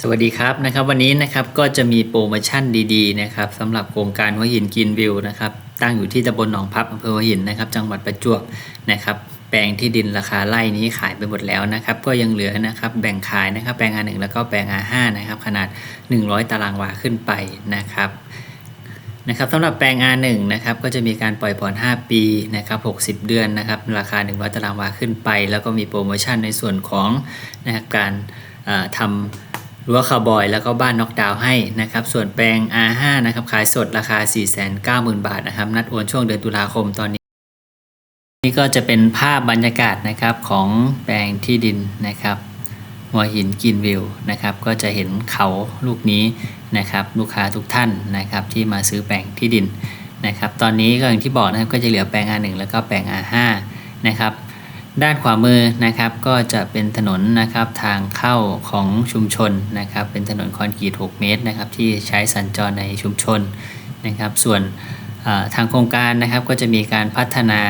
สวัสดีครับนะครับวันนี้นะครับก็จะมีโปรโมชั่นดีๆนะครับสำหรับโครงการหัวหินกินวิวนะครับตั้งอยู่ที่ตำบลหนองพับอำเภอหัวหินนะครับจังหวัดประจวบนะครับแปลงที่ดินราคาไร่นี้ขายไปหมดแล้วนะครับก็ยังเหลือนะครับแบ่งขายนะครับแปลง A1 แล้วก็แปลง A5 นะครับขนาด 100 ตารางวาขึ้นไปนะครับนะครับสำหรับแปลง R1 นะครับก็จะมีการปล่อยผ่อน 5 ปีนะครับ60 เดือนนะครับราคา 100 ตารางวาขึ้นไป แล้วก็มีโปรโมชั่นในส่วนของนะครับการทำ รั้วคาร์บอยแล้วก็บ้านน็อกดาวน์ให้นะครับส่วนแปลง R5 นะครับขายสดราคา 490,000 บาทนะครับนัดโอนช่วงเดือนตุลาคมตอนนี้ นี่ก็จะเป็นภาพบรรยากาศนะครับของแปลงที่ดินนะครับหัวหินกินวิวนะครับก็จะเห็นเขาลูกนี้นะครับลูกค้าทุกท่านนะครับที่มาซื้อแปลงที่ดินนะครับตอนนี้ก็อย่างที่บอกนะครับก็จะเหลือแปลง A1 แล้วก็แปลง A5 นะครับ ด้านขวามือนะครับก็จะเป็นถนนนะครับทางเข้าของชุมชนนะครับเป็นถนนคอนกรีต 6 เมตรนะครับที่ใช้สัญจรในชุมชนนะครับ ส่วนทางโครงการนะครับก็จะมีการพัฒนา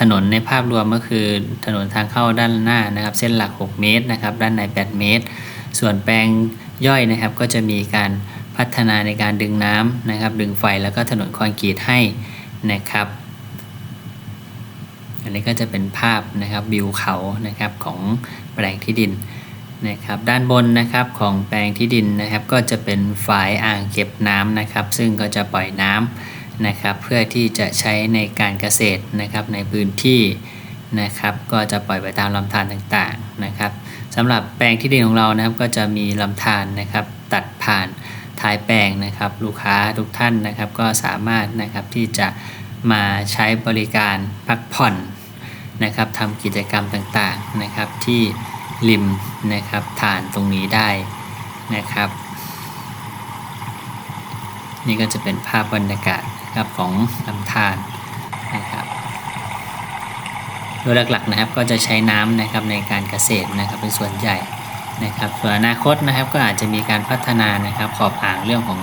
ถนนในภาพรวมก็คือถนนทางเข้าด้านหน้านะครับ เส้นหลัก 6 เมตรนะครับด้านใน8 เมตร ส่วนแปลงย่อยนะครับก็จะมีการพัฒนาในการดึงน้ำนะครับดึงไฟแล้วก็ถนนคอนกรีตให้นะครับ อันนี้ก็จะเป็นภาพนะครับวิวเขานะครับของแปลงที่ดินนะครับด้านบนนะครับของแปลงที่ดินนะครับก็จะเป็นฝายอ่างเก็บน้ำนะครับ ซึ่งก็จะปล่อยน้ำนะครับเพื่อที่จะใช้ในการเกษตรนะครับในพื้นที่นะครับก็จะปล่อยไปตามลำธารต่างๆนะครับสำหรับแปลงที่ดินของเรานะครับก็จะมีลำธารนะครับตัดผ่านท้ายแปลงนะครับ ลูกค้าทุกท่านนะครับก็สามารถนะครับที่จะ มาใช้บริการพักผ่อนนะครับทำกิจกรรมต่างๆนะครับที่ริมนะครับฐานตรงนี้ได้นะครับ นี่ก็จะเป็นภาพบรรยากาศนะครับของลำธารนะครับโดยหลักๆนะครับก็จะใช้น้ำนะครับในการเกษตรนะครับเป็นส่วนใหญ่นะครับส่วนอนาคตนะครับก็อาจจะมีการพัฒนานะครับขอบอ่างเรื่องของ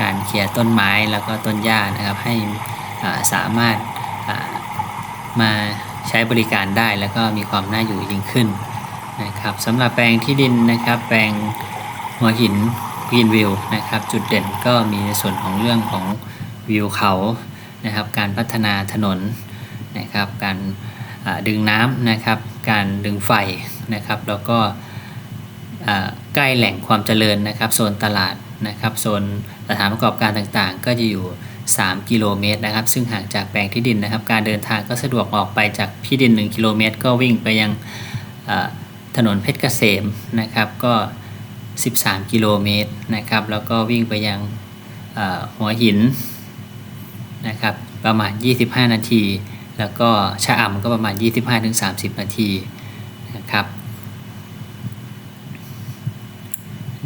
การเคลียร์ต้นไม้แล้วก็ต้นหญ้านะครับให้ สามารถมาใช้บริการได้แล้วก็มีความน่าอยู่ยิ่งขึ้นนะครับสำหรับแปลงที่ดินนะครับ แปลงหัวหินกรีนวิวนะครับ จุดเด่นก็มีในส่วนของเรื่องของวิวเขานะครับ การพัฒนาถนนนะครับ การดึงน้ำนะครับ การดึงไฟนะครับ แล้วก็ใกล้แหล่งความเจริญนะครับ โซนตลาดนะครับ โซนสถานประกอบการต่างๆ ก็จะอยู่ 3 กิโลเมตรนะครับ ซึ่งห่างจากแปลงที่ดินนะครับ การเดินทางก็สะดวกออกไปจากที่ดิน 1 กิโลเมตร ก็วิ่งไปยังถนนเพชรเกษมนะครับ ก็ 13 กิโลเมตรนะครับ แล้วก็วิ่งไปยังหัวหินนะครับ ประมาณ 25 นาที แล้วก็ชะอำก็ประมาณ 25-30 นาทีนะครับ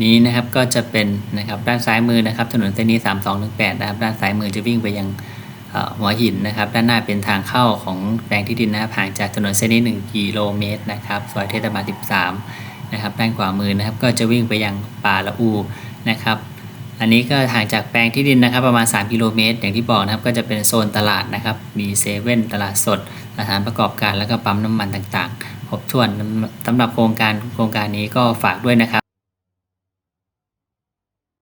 นี้นะครับก็จะเป็นนะครับด้านซ้ายมือนะครับถนนเส้นนี้ 3218นะครับด้านซ้ายมือจะวิ่งไปยังหัวหินนะครับด้านหน้าเป็นทางเข้าของแปลงที่ดินนะครับห่างจากถนนเส้นนี้ 1 กิโลเมตรนะครับซอยเทศบาล13นะครับด้านขวามือนะครับก็จะวิ่งไปยังป่าละอูนะครับอันนี้ก็ห่างจากแปลงที่ดินนะครับประมาณ 3 กิโลเมตร อย่างที่บอกนะครับก็จะเป็นโซนตลาดนะครับมีเซเว่นตลาดสดสถานประกอบการแล้วก็ปั๊มน้ำมันต่างๆครบถ้วนสำหรับโครงการโครงการนี้ก็ฝากด้วยนะครับ